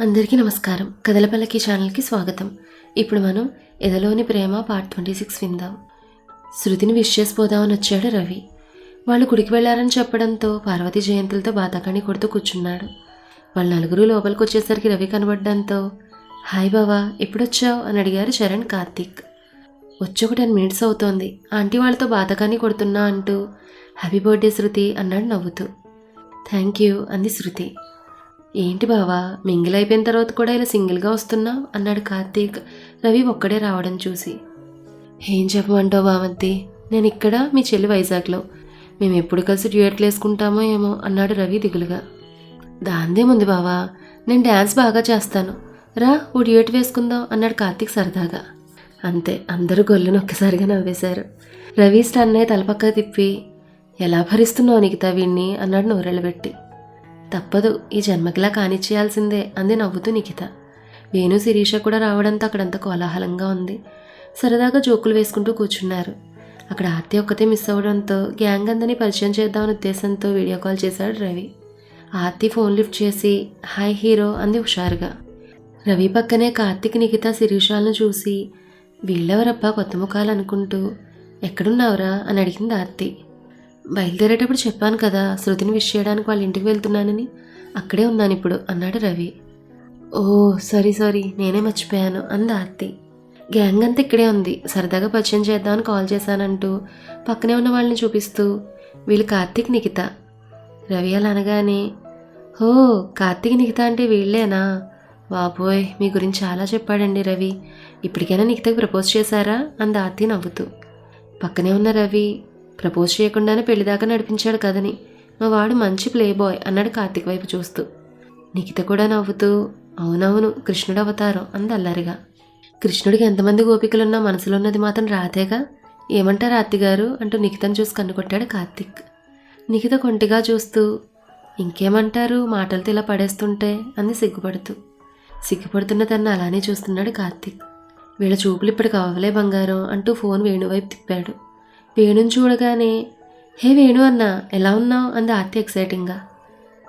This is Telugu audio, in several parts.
అందరికీ నమస్కారం. కదలపల్లకి ఛానల్కి స్వాగతం. ఇప్పుడు మనం ఎదలోని ప్రేమ పార్ట్ ట్వంటీ సిక్స్ విందాం. శృతిని విష్ చేసిపోదామని వచ్చాడు రవి. వాళ్ళు గుడికి వెళ్ళారని చెప్పడంతో పార్వతి జయంతులతో బాతాకాణి కొడుతూ కూర్చున్నాడు. వాళ్ళ నలుగురు లోపలికి వచ్చేసరికి రవి కనబడడంతో హాయ్ బావా ఎప్పుడొచ్చావు? అని అడిగారు చరణ్ కార్తీక్. వచ్చి ఒక టెన్ మినిట్స్ అవుతోంది. ఆంటీ వాళ్ళతో బాతకాన్ని కొడుతున్నా అంటూ హ్యాపీ బర్త్డే శృతి అన్నాడు నవ్వుతూ. థ్యాంక్ యూ అంది శృతి. ఏంటి బావా మింగిల్ అయిపోయిన తర్వాత కూడా ఇలా సింగిల్గా వస్తున్నావు అన్నాడు కార్తీక్. రవి ఒక్కడే రావడం చూసి. ఏం చెప్పమంటావు బావంతి? నేను ఇక్కడ మీ చెల్లి వైజాగ్లో. మేము ఎప్పుడు కలిసి డ్యూయట్లు వేసుకుంటామో ఏమో అన్నాడు రవి దిగులుగా. దాందేముంది బావా నేను డ్యాన్స్ బాగా చేస్తాను. రా ఓ డ్యూయట్ వేసుకుందాం అన్నాడు కార్తీక్ సరదాగా. అంతే అందరూ గొల్లును ఒక్కసారిగా నవ్వేశారు. రవి అన్నయ్య తలపక్క తిప్పి ఎలా భరిస్తున్నావు నిగితా వీణ్ణి? అన్నాడు నోరెళ్ళబెట్టి. తప్పదు ఈ జన్మకిలా కానిచ్చేయాల్సిందే అంది నవ్వుతూ నిఖిత. వేణు శిరీష కూడా రావడంతో అక్కడంత కోలాహలంగా ఉంది. సరదాగా జోకులు వేసుకుంటూ కూర్చున్నారు. అక్కడ ఆర్తి ఒక్కతే మిస్ అవ్వడంతో గ్యాంగ్ అందని పరిచయం చేద్దామనే ఉద్దేశంతో వీడియో కాల్ చేశాడు రవి. ఆర్తి ఫోన్ లిఫ్ట్ చేసి హాయ్ హీరో అంది హుషారుగా. రవి పక్కనే కార్తిక్ నిఖిత శిరీషాలను చూసి వీళ్ళెవరబ్బా కొత్త ముఖాలు అనుకుంటూ ఎక్కడున్నావురా? అని అడిగింది ఆర్తి. బయలుదేరేటప్పుడు చెప్పాను కదా శృతిని విష్ చేయడానికి వాళ్ళ ఇంటికి వెళ్తున్నానని. అక్కడే ఉన్నాను ఇప్పుడు అన్నాడు రవి. ఓ సారీ సారీ నేనే మర్చిపోయాను అంది ఆర్తి. గ్యాంగ్ అంతా ఇక్కడే ఉంది సరదాగా పరిచయం చేద్దామని కాల్ చేశానంటూ పక్కనే ఉన్న వాళ్ళని చూపిస్తూ వీళ్ళు కార్తీక్ నిఖిత. రవి అలా అనగానే ఓ కార్తీక్ నిఖిత అంటే వీళ్ళేనా? బాబోయ్ మీ గురించి చాలా చెప్పాడండి రవి. ఇప్పటికైనా నిఖితకి ప్రపోజ్ చేశారా? అంది ఆర్తి నవ్వుతూ. పక్కనే ఉన్న రవి ప్రపోజ్ చేయకుండానే పెళ్ళిదాకా నడిపించాడు కదని. మా వాడు మంచి ప్లే బాయ్ అన్నాడు కార్తిక్ వైపు చూస్తూ. నిఖిత కూడా నవ్వుతూ అవునవును కృష్ణుడు అవతారం అంది అల్లరిగా. కృష్ణుడికి ఎంతమంది గోపికలున్నా మనసులో ఉన్నది మాత్రం రాతేగా ఏమంటారు అత్తిగారు? అంటూ నిఖితను చూసి కన్నుకొట్టాడు కార్తీక్. నిఖిత కొంటిగా చూస్తూ ఇంకేమంటారు మాటలతో ఇలా పడేస్తుంటే అంది సిగ్గుపడుతూ. సిగ్గుపడుతున్న తను అలానే చూస్తున్నాడు కార్తిక్. వీళ్ళ చూపులు ఇప్పటికి అవ్వలే బంగారం అంటూ ఫోన్ వేణువైపు తిప్పాడు. వేణుని చూడగానే హే వేణు అన్న ఎలా ఉన్నావు? అంది ఆర్తి ఎక్సైటింగ్గా.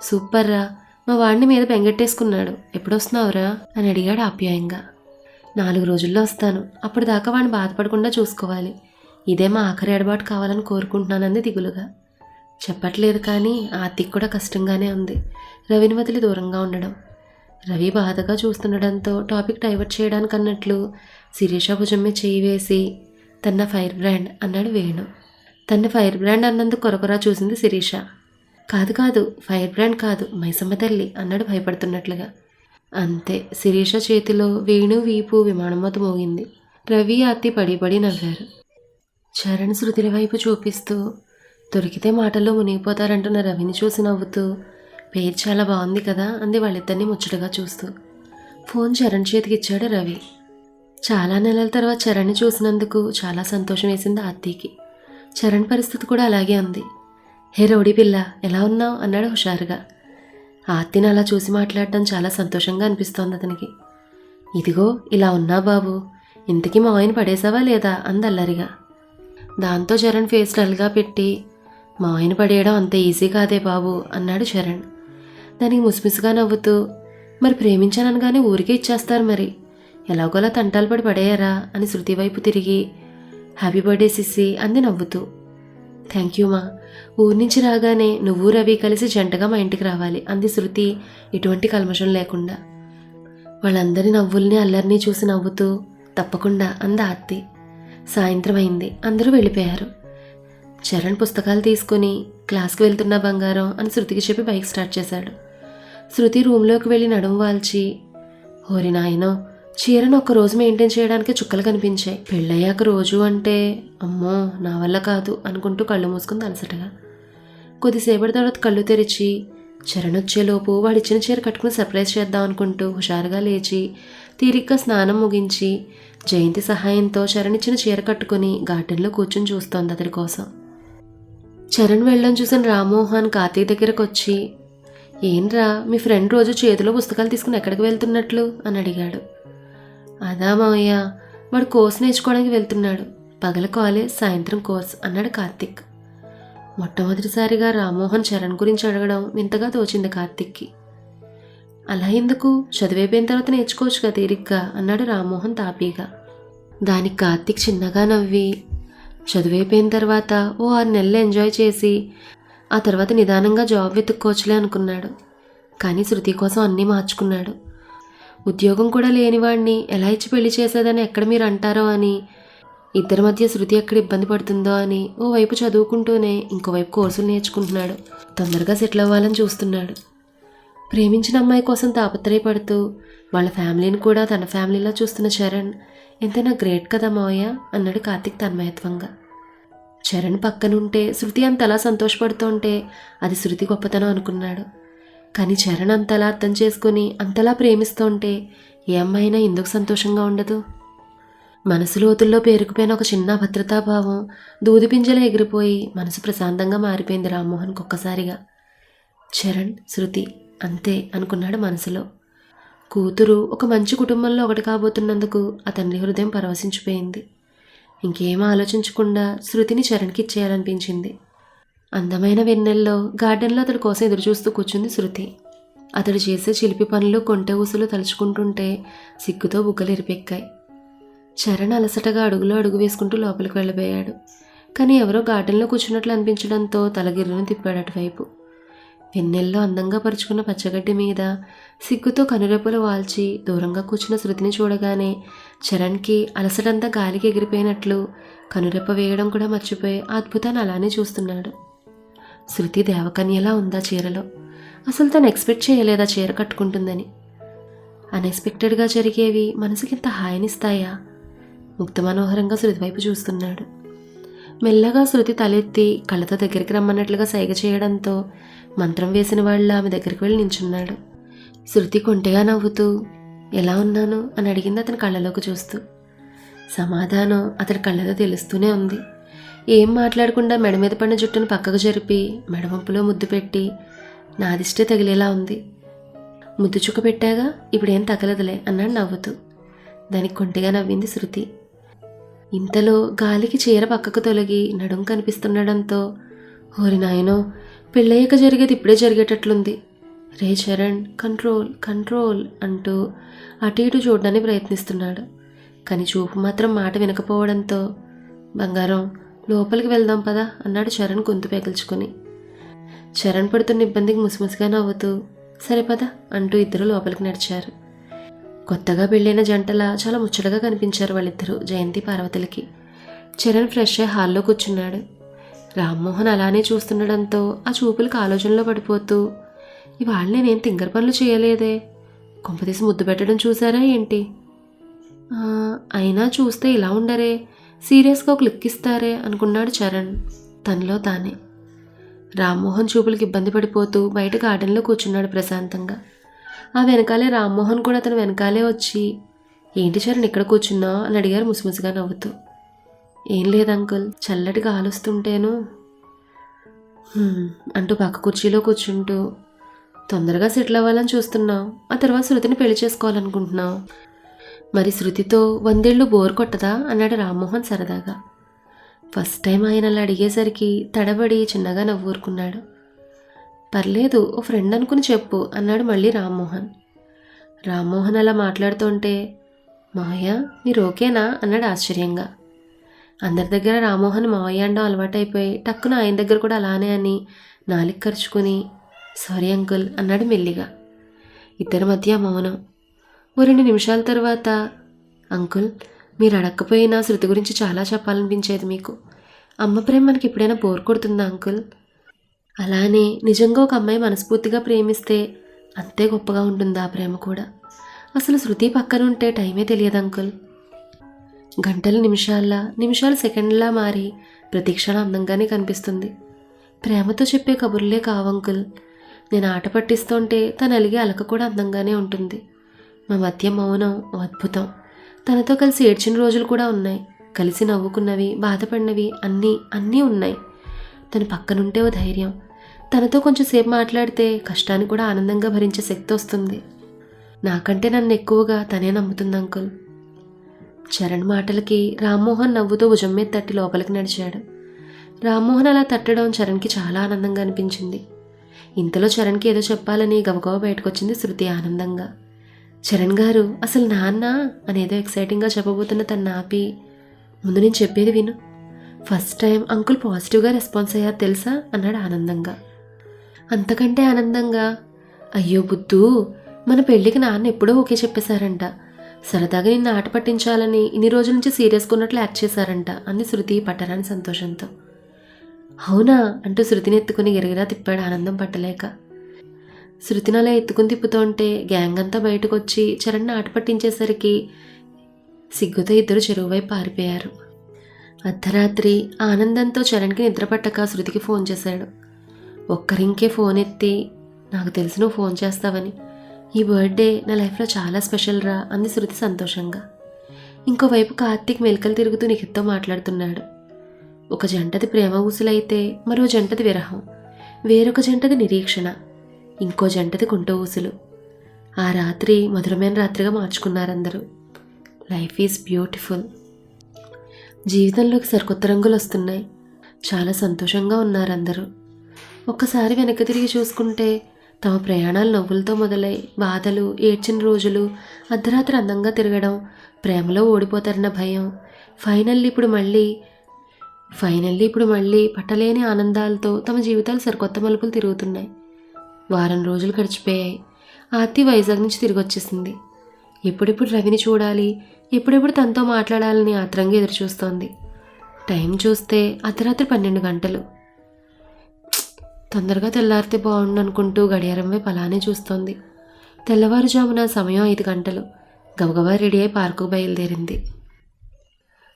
సూపర్ రా మా వాడిని మీద బెంగెట్టేసుకున్నాడు. ఎప్పుడొస్తున్నావురా? అని అడిగాడు ఆప్యాయంగా. నాలుగు రోజుల్లో వస్తాను. అప్పుడు దాకా వాడిని బాధపడకుండా చూసుకోవాలి. ఇదే మా ఆఖరి ఎడబాటు కావాలని కోరుకుంటున్నానంది దిగులుగా. చెప్పట్లేదు కానీ ఆర్తికి కూడా కష్టంగానే ఉంది. రవిని వదిలి దూరంగా ఉండడం. రవి బాధగా చూస్తుండడంతో టాపిక్ డైవర్ట్ చేయడానికి అన్నట్లు శిరీష భుజం మీద చేయి వేసి తన ఫైర్ బ్రాండ్ అన్నాడు వేణు. తన ఫైర్ బ్రాండ్ అన్నందుకు కొరకొరా చూసింది శిరీష. కాదు కాదు ఫైర్ బ్రాండ్ కాదు మైసమ్మ తల్లి అన్నాడు భయపడుతున్నట్లుగా. అంతే శిరీష చేతిలో వేణు వీపు విమానం మొత్తం మోగింది. రవి అతి పడి పడి నవ్వారు. చరణ్ శృతుల వైపు చూపిస్తూ దొరికితే మాటల్లో మునిగిపోతారంటున్న రవిని చూసి నవ్వుతూ పేరు చాలా బాగుంది కదా అంది వాళ్ళిద్దరిని ముచ్చటగా చూస్తూ. ఫోన్ చరణ్ చేతికి ఇచ్చాడు రవి. చాలా నెలల తర్వాత చరణ్ని చూసినందుకు చాలా సంతోషం వేసింది ఆర్తికి. చరణ్ పరిస్థితి కూడా అలాగే ఉంది. హే రౌడీ పిల్ల ఎలా ఉన్నావు? అన్నాడు హుషారుగా. ఆర్తిని అలా చూసి మాట్లాడటం చాలా సంతోషంగా అనిపిస్తోంది అతనికి. ఇదిగో ఇలా ఉన్నా బాబు. ఇంతకీ మా ఆయన పడేసావా లేదా? అందల్లరిగా అల్లరిగా. దాంతో చరణ్ ఫేస్ డల్గా పెట్టి మా ఆయన పడేయడం అంత ఈజీ కాదే బాబు అన్నాడు చరణ్. దానికి ముసిముసిగా నవ్వుతూ మరి ప్రేమించాననగానే ఊరికే ఇచ్చేస్తారు మరి. ఎలాగోలా తంటాలు పడి పడేయారా అని శృతి వైపు తిరిగి హ్యాపీ బర్త్డే సిస్సి అంది నవ్వుతూ. థ్యాంక్ యూ మా ఊరి నుంచి రాగానే నువ్వు రవి కలిసి జంటగా మా ఇంటికి రావాలి అంది శృతి ఎటువంటి కల్మషం లేకుండా. వాళ్ళందరి నవ్వుల్ని అల్లరిని చూసి నవ్వుతూ తప్పకుండా అంది ఆర్తి. సాయంత్రం అయింది అందరూ వెళ్ళిపోయారు. చరణ్ పుస్తకాలు తీసుకుని క్లాస్కి వెళ్తున్న బంగారం అని శృతికి చెప్పి బైక్ స్టార్ట్ చేశాడు. శృతి రూమ్లోకి వెళ్ళి నడుము వాల్చి ఓరి నాయనో చీరను ఒక రోజు మెయింటైన్ చేయడానికి చుక్కలు కనిపించాయి. పెళ్ళయ్యాక రోజు అంటే అమ్మో నా వల్ల కాదు అనుకుంటూ కళ్ళు మూసుకుని అలసటగా. కొద్దిసేపటి తర్వాత కళ్ళు తెరిచి చరణొచ్చేలోపు వాడిచ్చిన చీర కట్టుకుని సర్ప్రైజ్ చేద్దాం అనుకుంటూ హుషారుగా లేచి తీరిగ్గా స్నానం ముగించి జయంతి సహాయంతో చరణ్ ఇచ్చిన చీర కట్టుకుని గార్డెన్లో కూర్చుని చూస్తోంది అతడి కోసం. చరణ్ వెళ్ళడం చూసిన రామ్మోహన్ కార్తీక్ దగ్గరకు వచ్చి ఏంట్రా మీ ఫ్రెండ్ రోజు చేతిలో పుస్తకాలు తీసుకుని ఎక్కడికి వెళ్తున్నట్లు? అని అడిగాడు. అదా మావయ్య వాడు కోర్స్ నేర్చుకోవడానికి వెళ్తున్నాడు. పగల కాలేజ్ సాయంత్రం కోర్స్ అన్నాడు కార్తిక్. మొట్టమొదటిసారిగా రామ్మోహన్ చరణ్ గురించి అడగడం వింతగా తోచింది కార్తిక్కి. అలా ఎందుకు? చదివైపోయిన తర్వాత నేర్చుకోవచ్చుగా తీరిగ్గా అన్నాడు రామ్మోహన్ తాపీగా. దానికి కార్తీక్ చిన్నగా నవ్వి చదివైపోయిన తర్వాత ఓ ఆరు నెలలు ఎంజాయ్ చేసి ఆ తర్వాత నిదానంగా జాబ్ వెతుక్కోవచ్చులే అనుకున్నాడు. కానీ శృతి కోసం అన్నీ మార్చుకున్నాడు. ఉద్యోగం కూడా లేనివాడిని ఎలా ఇచ్చి పెళ్ళి చేసేదని ఎక్కడ మీరు అంటారో అని. ఇద్దరి మధ్య శృతి ఎక్కడ ఇబ్బంది పడుతుందో అని ఓవైపు చదువుకుంటూనే ఇంకోవైపు కోర్సులు నేర్చుకుంటున్నాడు. తొందరగా సెటిల్ అవ్వాలని చూస్తున్నాడు. ప్రేమించిన అమ్మాయి కోసం తాపత్రయపడుతూ వాళ్ళ ఫ్యామిలీని కూడా తన ఫ్యామిలీలో చూస్తున్న చరణ్ ఎంతైనా గ్రేట్ కదా మావయ్య అన్నాడు కార్తిక్ తన్మయత్వంగా. చరణ్ పక్కనుంటే శృతి అంతలా సంతోషపడుతుంటే అది శృతి గొప్పతనం అనుకున్నాడు. కానీ చరణ్ అంతలా అర్థం చేసుకుని అంతలా ప్రేమిస్తుంటే ఏ అమ్మాయినా ఎందుకు సంతోషంగా ఉండదు? మనసు లోతుల్లో పేరుకుపోయిన ఒక చిన్న భద్రతాభావం దూది పింజలు ఎగిరిపోయి మనసు ప్రశాంతంగా మారిపోయింది రామ్మోహన్కి ఒక్కసారిగా. చరణ్ శృతి అంతే అనుకున్నాడు మనసులో. కూతురు ఒక మంచి కుటుంబంలో ఒకటి కాబోతున్నందుకు అతని హృదయం పరవశించిపోయింది. ఇంకేం ఆలోచించకుండా శృతిని చరణ్కి ఇచ్చేయాలనిపించింది. అందమైన వెన్నెల్లో గార్డెన్లో అతడి కోసం ఎదురుచూస్తూ కూర్చుంది శృతి. అతడు చేసే చిలిపి పనులు కొంటె ఊసులు తలుచుకుంటుంటే సిగ్గుతో బుగ్గలు ఎరిపెక్కాయి చరణ్ అలసటగా అడుగులో అడుగు వేసుకుంటూ లోపలికి వెళ్ళబోయాడు. కానీ ఎవరో గార్డెన్లో కూర్చున్నట్లు అనిపించడంతో తలగిర్రును తిప్పాడు అటువైపు. వెన్నెల్లో అందంగా పరుచుకున్న పచ్చగడ్డి మీద సిగ్గుతో కనురెప్పలు వాల్చి దూరంగా కూర్చున్న శృతిని చూడగానే చరణ్కి అలసటంతా గాలికి ఎగిరిపోయినట్లు కనురెప్ప వేయడం కూడా మర్చిపోయి అద్భుతాన్ని అలానే చూస్తున్నాడు. శృతి దేవకన్యలా ఉందా చీరలో? అసలు తను ఎక్స్పెక్ట్ చేయలేదా చీర కట్టుకుంటుందని? అన్ఎక్స్పెక్టెడ్గా జరిగేవి మనసుకింత హాయినిస్తాయా? ముక్త మనోహరంగా శృతి వైపు చూస్తున్నాడు. మెల్లగా శృతి తలెత్తి కళ్ళతో దగ్గరికి రమ్మన్నట్లుగా సైగ చేయడంతో మంత్రం వేసిన వాళ్ళ ఆమె దగ్గరికి వెళ్ళి నించున్నాడు. శృతి కొంటెగా నవ్వుతూ ఎలా ఉన్నాను? అని అడిగింది అతని కళ్ళలోకి చూస్తూ. సమాధానం అతడి కళ్ళలో తెలుస్తూనే ఉంది. ఏం మాట్లాడకుండా మెడ మీద పడిన జుట్టును పక్కకు జరిపి మెడవంపులో ముద్దు పెట్టి నాదిష్టే తగిలేలా ఉంది. ముద్దు చుక్క పెట్టాగా ఇప్పుడేం తగలదులే అన్నాడు నవ్వుతూ. దానికి కొంటిగా నవ్వింది శృతి. ఇంతలో గాలికి చీర పక్కకు తొలగి నడుం కనిపిస్తుండడంతో ఓరి నాయనో పెళ్ళయ్యాక జరిగేది ఇప్పుడే జరిగేటట్లుంది. రే చరణ్ కంట్రోల్ కంట్రోల్ అంటూ అటు ఇటు చూడడానికి ప్రయత్నిస్తున్నాడు. కానీ చూపు మాత్రం మాట వినకపోవడంతో బంగారం లోపలికి వెళ్దాం పదా అన్నాడు చరణ్ గొంతు పెగిల్చుకుని చరణ్ పడుతున్న ఇబ్బందికి ముసిముసిగా నవ్వుతూ సరే పద అంటూ ఇద్దరు లోపలికి నడిచారు. కొత్తగా పెళ్ళైన జంటలా చాలా ముచ్చటగా కనిపించారు వాళ్ళిద్దరూ జయంతి పార్వతులకి. చరణ్ ఫ్రెష్ అయ్యి హాల్లో కూర్చున్నాడు. రామ్మోహన్ అలానే చూస్తుండడంతో ఆ చూపులకు ఆలోచనలో పడిపోతూ ఇవాళ నేనేం తింగర పనులు చేయలేదే? కొంపతీసి ముద్దు పెట్టడం చూసారా ఏంటి? అయినా చూస్తే ఇలా ఉండరే సీరియస్గా ఒక లుక్ ఇస్తారే అనుకున్నాడు చరణ్. తనలో తానే. రామ్మోహన్ చూపులకు ఇబ్బంది పడిపోతూ బయట గార్డెన్లో కూర్చున్నాడు ప్రశాంతంగా. ఆ వెనకాలే రామ్మోహన్ కూడా అతను వెనకాలే వచ్చి ఏంటి చరణ్ ఇక్కడ కూర్చున్నావు అని అడిగారు ముసిముసిగా నవ్వుతూ. ఏం లేదు అంకుల్ చల్లటి గాలుస్తుంటేను. అంటూ పక్క కుర్చీలో కూర్చుంటూ తొందరగా సెటిల్ అవ్వాలని చూస్తున్నావు ఆ తర్వాత శృతిని పెళ్ళి చేసుకోవాలనుకుంటున్నావు. మరి శృతితో వందేళ్ళు బోర్ కొట్టదా? అన్నాడు రామ్మోహన్ సరదాగా. ఫస్ట్ టైం ఆయన అలా అడిగేసరికి తడబడి చిన్నగా నవ్వూరుకున్నాడు. పర్లేదు ఓ ఫ్రెండ్ అనుకుని చెప్పు అన్నాడు మళ్ళీ రామ్మోహన్. రామ్మోహన్ అలా మాట్లాడుతుంటే మావయ్య మీరు ఓకేనా? అన్నాడు ఆశ్చర్యంగా. అందరి దగ్గర రామ్మోహన్ మావయ్య అండం అలవాటైపోయి టక్కున ఆయన దగ్గర కూడా అలానే అని నాలిక ఖర్చుకుని సారీ అంకుల్ అన్నాడు మెల్లిగా. ఇద్దరి మధ్య మౌనం. ఓ రెండు నిమిషాల తర్వాత అంకుల్ మీరు అడగకపోయినా శృతి గురించి చాలా చెప్పాలనిపించేది మీకు. అమ్మ ప్రేమ మనకి ఎప్పుడైనా బోర్ కొడుతుందా అంకుల్? అలానే నిజంగా ఒక అమ్మాయి మనస్ఫూర్తిగా ప్రేమిస్తే అంతే గొప్పగా ఉంటుంది ఆ ప్రేమ కూడా? అసలు శృతి పక్కన ఉంటే టైమే తెలియదు అంకుల్. గంటల నిమిషాల్లా నిమిషాలు సెకండ్లా మారి ప్రతీక్షణ అందంగానే కనిపిస్తుంది. ప్రేమతో చెప్పే కబుర్లే కావంకుల్ నేను ఆట పట్టిస్తుంటే తను అలిగే అలక కూడా అందంగానే ఉంటుంది. మా మధ్య మౌనం అద్భుతం. తనతో కలిసి ఏడ్చిన రోజులు కూడా ఉన్నాయి. కలిసి నవ్వుకున్నవి బాధపడినవి అన్నీ అన్నీ ఉన్నాయి. తను పక్కనుంటే ఓ ధైర్యం. తనతో కొంచెంసేపు మాట్లాడితే కష్టాన్ని కూడా ఆనందంగా భరించే శక్తి వస్తుంది. నాకంటే నన్ను ఎక్కువగా తనే నమ్ముతుంది అంకుల్. చరణ్ మాటలకి రామ్మోహన్ నవ్వుతూ భుజం మీద తట్టి లోపలికి నడిచాడు. రామ్మోహన్ అలా తట్టడం చరణ్కి చాలా ఆనందంగా అనిపించింది. ఇంతలో చరణ్కి ఏదో చెప్పాలని గబగబ బయటకొచ్చింది శృతి ఆనందంగా. చరణ్ గారు అసలు నాన్న అనేదో ఎక్సైటింగ్గా చెప్పబోతున్న తను ఆపి ముందు నేను చెప్పేది విను. ఫస్ట్ టైం అంకుల్ పాజిటివ్గా రెస్పాన్స్ అయ్యారు తెలుసా? అన్నాడు ఆనందంగా. అంతకంటే ఆనందంగా అయ్యో బుద్ధు మన పెళ్ళికి నాన్న ఎప్పుడో ఓకే చెప్పేశారంట. సరదాగా నిన్ను ఆట పట్టించాలని ఇన్ని రోజుల నుంచి సీరియస్గా ఉన్నట్లు యాక్ట్ చేశారంట అంది శృతి పట్టరాని సంతోషంతో. అవునా? అంటూ శృతిని ఎత్తుకుని గిరగిరా తిప్పాడు ఆనందం పట్టలేక. శృతిని అలా ఎత్తుకుని తిప్పుతుంటే గ్యాంగ్ అంతా బయటకు వచ్చి చరణ్ ఆట పట్టించేసరికి సిగ్గుతో ఇద్దరు చెరువు వైపు పారిపోయారు. అర్ధరాత్రి ఆనందంతో చరణ్కి నిద్రపట్టక శృతికి ఫోన్ చేశాడు. ఒక్కరింకే ఫోన్ ఎత్తి నాకు తెలిసి నువ్వు ఫోన్ చేస్తావని. ఈ బర్త్డే నా లైఫ్లో చాలా స్పెషల్ రా అంది శృతి సంతోషంగా. ఇంకోవైపు కార్తీక్ మెలకలు తిరుగుతూ నిఖిత్తో మాట్లాడుతున్నాడు. ఒక జంటది ప్రేమ ఊసులైతే మరో జంటది విరహం. వేరొక జంటది నిరీక్షణ. ఇంకో జంటది గుంట ఊసులు. ఆ రాత్రి మధురమైన రాత్రిగా మార్చుకున్నారందరూ. లైఫ్ ఈజ్ బ్యూటిఫుల్ జీవితంలోకి సరికొత్త రంగులు వస్తున్నాయి. చాలా సంతోషంగా ఉన్నారందరూ. ఒక్కసారి వెనక్కి తిరిగి చూసుకుంటే తమ ప్రయాణాలు నవ్వులతో మొదలై బాధలు ఏడ్చిన రోజులు అర్ధరాత్రి అందంగా తిరగడం ప్రేమలో ఓడిపోతారన్న భయం ఫైనల్లీ ఇప్పుడు మళ్ళీ ఫైనల్లీ ఇప్పుడు మళ్ళీ పట్టలేని ఆనందాలతో తమ జీవితాలు సరికొత్త మలుపులు తిరుగుతున్నాయి. వారం రోజులు గడిచిపోయాయి. ఆర్తి వైజాగ్ నుంచి తిరిగి వచ్చేసింది. ఎప్పుడెప్పుడు రవిని చూడాలి ఎప్పుడెప్పుడు తనతో మాట్లాడాలని ఆత్రంగా ఎదురుచూస్తోంది. టైం చూస్తే అర్ధరాత్రి పన్నెండు గంటలు. తొందరగా తెల్లారితే బాగుండు అనుకుంటూ గడియారం వైపు అలానే చూస్తోంది. తెల్లవారుజామున సమయం ఐదు గంటలు. గబగబా రెడీ అయి పార్కు బయలుదేరింది.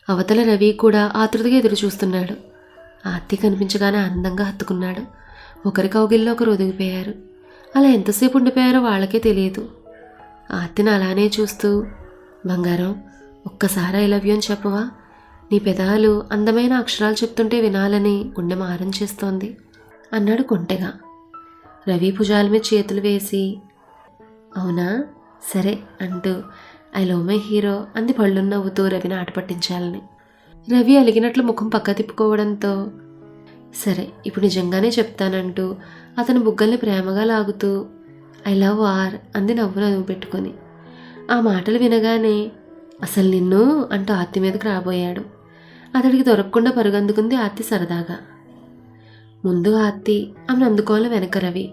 అవతల రవి కూడా ఆతృతగా ఎదురు చూస్తున్నాడు ఆర్తి కనిపించగానే ఆనందంగా హత్తుకున్నాడు. ఒకరి కౌగిల్లో ఒకరు ఒదిగిపోయారు. అలా ఎంతసేపు ఉండిపోయారో వాళ్ళకే తెలియదు. ఆర్తిని అలానే చూస్తూ బంగారం ఒక్కసారి ఐ లవ్ యూ అని చెప్పవా? నీ పెదాలు అందమైన అక్షరాలు చెప్తుంటే వినాలని గుండె మారం చేస్తోంది అన్నాడు కొంటెగా. రవి భుజాల మీద చేతులు వేసి అవునా? సరే అంటూ ఐ లవ్ మై హీరో అంది పళ్ళు నవ్వుతూ రవిని ఆట పట్టించాలని రవి అలిగినట్లు ముఖం పక్క తిప్పుకోవడంతో సరే ఇప్పుడు నిజంగానే చెప్తానంటూ అతను బుగ్గల్ని ప్రేమగా లాగుతూ ఐ లవ్ ఆర్ అంది నవ్వు నవ్వు పెట్టుకొని. ఆ మాటలు వినగానే అసలు నిన్ను అంటూ ఆత్తి మీదకి రాబోయాడు. అతడికి దొరకకుండా పరుగందుకుంది ఆత్తి సరదాగా. ముందు ఆత్తి ఆమెను అందుకోవాలి వెనక రవి.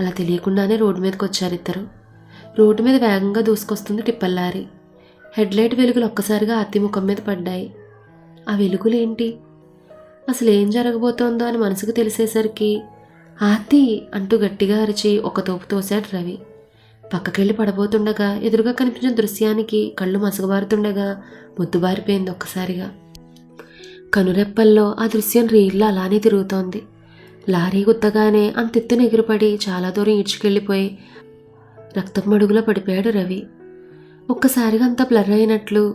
అలా తెలియకుండానే రోడ్డు మీదకి వచ్చారు ఇద్దరు. రోడ్డు మీద వేగంగా దూసుకొస్తుంది టిప్పల్లారి. హెడ్లైట్ వెలుగులు ఒక్కసారిగా ఆర్తి ముఖం మీద పడ్డాయి. ఆ వెలుగులేంటి? అసలు ఏం జరగబోతోందో అని మనసుకు తెలిసేసరికి ఆర్తి అంటూ గట్టిగా అరిచి ఒక తోపు తోశాడు రవి. పక్కకెళ్ళి పడబోతుండగా ఎదురుగా కనిపించిన దృశ్యానికి కళ్ళు మసగబారుతుండగా ముద్దుబారిపోయింది ఒక్కసారిగా. కనురెప్పల్లో ఆ దృశ్యం రీల్లో అలానే తిరుగుతోంది. లారీ గుద్దగానే అంతెత్తున ఎగిరిపడి చాలా దూరం ఈడ్చుకెళ్ళిపోయి రక్తం మడుగులో పడిపోయాడు రవి. ఒక్కసారిగా అంతా బ్లర్ అయినట్లు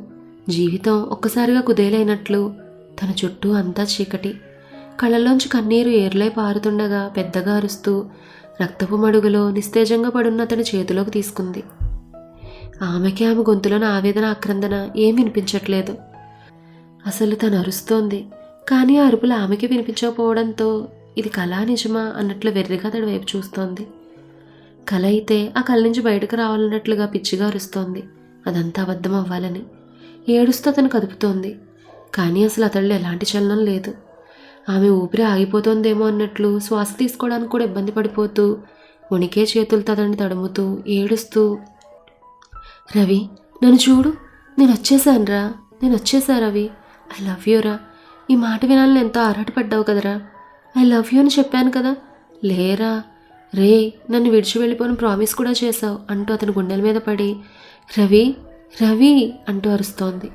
జీవితం ఒక్కసారిగా కుదేలైనట్లు తన చుట్టూ అంతా చీకటి. కళ్ళల్లోంచి కన్నీరు ఏర్లై పారుతుండగా పెద్దగా అరుస్తూ రక్తపు మడుగులో నిస్తేజంగా పడున్న అతని చేతిలోకి తీసుకుంది. ఆమెకి ఆమె గొంతులోని ఆవేదన ఆక్రందన ఏం వినిపించట్లేదు. అసలు తను అరుస్తోంది. కానీ ఆ అరుపులు ఆమెకి వినిపించకపోవడంతో ఇది కళా నిజమా అన్నట్లు వెర్రిగా అతడి వైపు చూస్తోంది. కళ అయితే ఆ కళ నుంచి బయటకు రావాలన్నట్లుగా పిచ్చిగా అరుస్తోంది. అదంతా అబద్ధం అవ్వాలని ఏడుస్తూ అతను కదుపుతోంది. కానీ అసలు అతడిలో ఎలాంటి చలనం లేదు. ఆమె ఊపిరి ఆగిపోతోందేమో అన్నట్లు శ్వాస తీసుకోవడానికి కూడా ఇబ్బంది పడిపోతూ వణికే చేతులతో అతన్ని తడుముతూ ఏడుస్తూ రవి నన్ను చూడు. నేను వచ్చేసానురా. నేను వచ్చేసా రవి. ఐ లవ్ యూ రా. ఈ మాట వినాలని ఎంతో ఆరాటపడ్డావు కదరా. ఐ లవ్ యూ అని చెప్పాను కదా. లేరా. రే నన్ను విడిచి వెళ్ళిపోని ప్రామిస్ కూడా చేశావు అంటూ అతని గుండెల మీద పడి రవి రవి అంటూ అరుస్తోంది.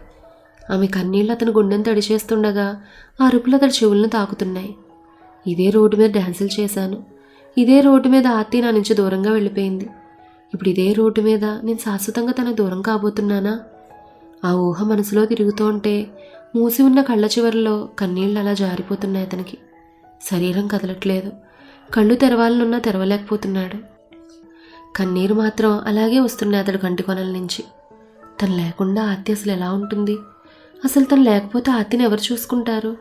ఆమె కన్నీళ్ళు అతని గుండెను తడిచేస్తుండగా ఆ అరుపులు అతడి చెవులను తాకుతున్నాయి. ఇదే రోడ్డు మీద డ్యాన్సులు చేశాను. ఇదే రోడ్డు మీద ఆర్తి నా నుంచి దూరంగా వెళ్ళిపోయింది. ఇప్పుడు ఇదే రోడ్డు మీద నేను శాశ్వతంగా తనకు దూరం కాబోతున్నానా? ఆ ఊహ మనసులో తిరుగుతూ ఉంటే మూసి ఉన్న కళ్ళ చివరిలో కన్నీళ్ళు అలా జారిపోతున్నాయి అతనికి. శరీరం కదలట్లేదు. కళ్ళు తెరవాలనున్నా తెరవలేకపోతున్నాడు. కన్నీరు మాత్రం అలాగే వస్తున్నాయి అతడు కంటి కొనల నుంచి. తను లేకుండా ఆర్తి అసలు ఎలా ఉంటుంది? అసలు తను లేకపోతే అతిని ఎవరు చూసుకుంటారు?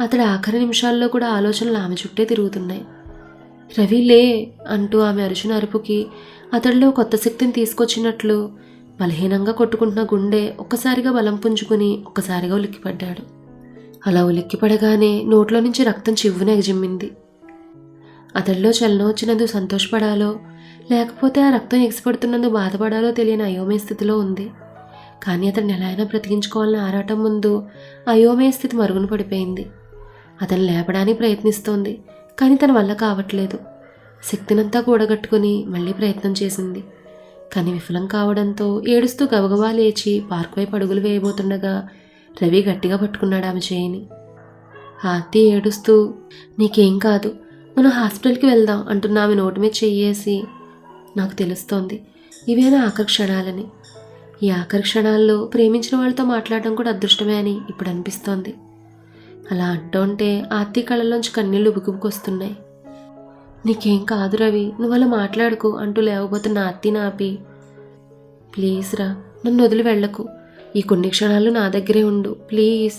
అతడి ఆఖరి నిమిషాల్లో కూడా ఆలోచనలు ఆమె చుట్టే తిరుగుతున్నాయి. రవి లే అంటూ ఆమె అరుచిన అరుపుకి అతడిలో కొత్త శక్తిని తీసుకొచ్చినట్లు బలహీనంగా కొట్టుకుంటున్న గుండె ఒక్కసారిగా బలం పుంజుకుని ఒక్కసారిగా ఉలిక్కిపడ్డాడు. అలా ఉలిక్కిపడగానే నోట్లో నుంచి రక్తం చివ్వున ఎగజిమ్మింది. అతడిలో చలనం వచ్చినందుకు సంతోషపడాలో లేకపోతే ఆ రక్తం ఎగిసిపడుతున్నందుకు బాధపడాలో తెలియని అయోమయ స్థితిలో ఉంది. కానీ అతన్ని ఎలా అయినా బ్రతికించుకోవాలని ఆరాటం ముందు అయోమయ స్థితి మరుగున పడిపోయింది. అతను లేపడానికి ప్రయత్నిస్తోంది కానీ తన వల్ల కావట్లేదు. శక్తినంతా కూడగట్టుకుని మళ్ళీ ప్రయత్నం చేసింది. కానీ విఫలం కావడంతో ఏడుస్తూ గబగబా లేచి పార్క్ వైపు అడుగులు వేయబోతుండగా రవి గట్టిగా పట్టుకున్నాడు ఆమె చేయని. ఆర్తి ఏడుస్తూ నీకేం కాదు మనం హాస్పిటల్కి వెళ్దాం అంటున్న ఆమె నోటి మీద చెయ్యేసి నాకు తెలుస్తోంది ఇవేనా ఆకర్షణాలని ఆఖరి క్షణాలని. ఈ ఆఖరి క్షణాల్లో ప్రేమించిన వాళ్ళతో మాట్లాడడం కూడా అదృష్టమే అని ఇప్పుడు అనిపిస్తోంది. అలా అంటుంటే ఆర్తి కళ్ళలోంచి కన్నీళ్ళు ఉబుకుబుకొస్తున్నాయి. నీకేం కాదు రవి నువ్వు అలా మాట్లాడుకు అంటూ లేవబోతున్న ఆర్తి నాపి ప్లీజ్ రా నన్ను వదిలి వెళ్ళకు. ఈ కొన్ని క్షణాలు నా దగ్గరే ఉండు ప్లీజ్.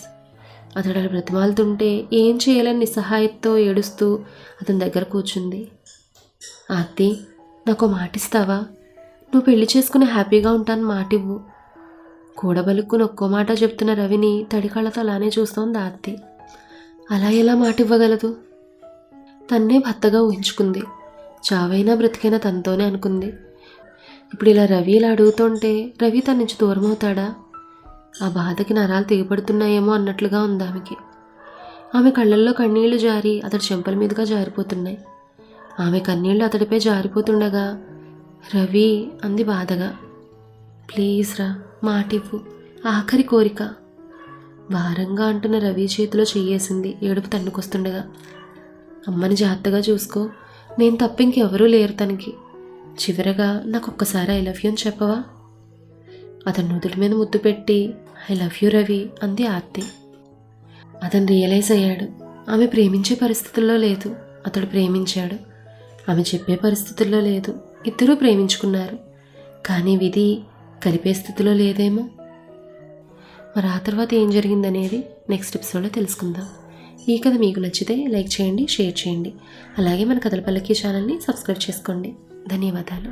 అతడు అలా బ్రతిమాలుతుంటే ఏం చేయాలని నిస్సహాయంతో ఏడుస్తూ అతని దగ్గర కూర్చుంది. ఆర్తి నాకు మాటిస్తావా? నువ్వు పెళ్ళి చేసుకుని హ్యాపీగా ఉంటాను మాటివ్వు. కూడబలుక్కుని ఒక్కో మాట చెప్తున్న రవిని తడి కళ్ళతో అలానే చూస్తోంది ఆర్తి. అలా ఎలా మాట ఇవ్వగలదు తన్నే భర్తగా ఊహించుకుంది. చావైనా బ్రతికైనా తనతోనే అనుకుంది. ఇప్పుడు ఇలా రవి ఇలా అడుగుతుంటే రవి తన నుంచి దూరం అవుతాడా ఆ బాధకి నరాలు తెగిపడుతున్నాయేమో అన్నట్లుగా ఉంది ఆమెకి. ఆమె కళ్ళల్లో కన్నీళ్ళు జారి అతడి చెంపల మీదుగా జారిపోతున్నాయి. ఆమె కన్నీళ్ళు అతడిపై జారిపోతుండగా రవి అంది బాధగా. ప్లీజ్ రా మాటివ్వు. ఆఖరి కోరిక. భారంగా అంటున్న రవి చేతిలో చెయ్యేసింది ఏడుపు తన్నుకొస్తుండగా. అమ్మని జాగ్రత్తగా చూసుకో నేను తప్ప ఇంకెవరూ లేరు తనకి. చివరగా నాకు ఒక్కసారి ఐ లవ్ యూ అని చెప్పవా? అతను నుదుటి మీద ముద్దు పెట్టి ఐ లవ్ యూ రవి అంది ఆర్తి. అతను రియలైజ్ అయ్యాడు. ఆమె ప్రేమించే పరిస్థితుల్లో లేదు. అతడు ప్రేమించాడు. ఆమె చెప్పే పరిస్థితుల్లో లేదు. ఇద్దరూ ప్రేమించుకున్నారు. కానీ విధి కలిపే స్థితిలో లేదేమో. మరి ఆ తర్వాత ఏం జరిగిందనేది నెక్స్ట్ ఎపిసోడ్లో తెలుసుకుందాం. ఈ కథ మీకు నచ్చితే లైక్ చేయండి షేర్ చేయండి. అలాగే మన కథల పల్లకి ఛానల్ని సబ్స్క్రైబ్ చేసుకోండి. ధన్యవాదాలు.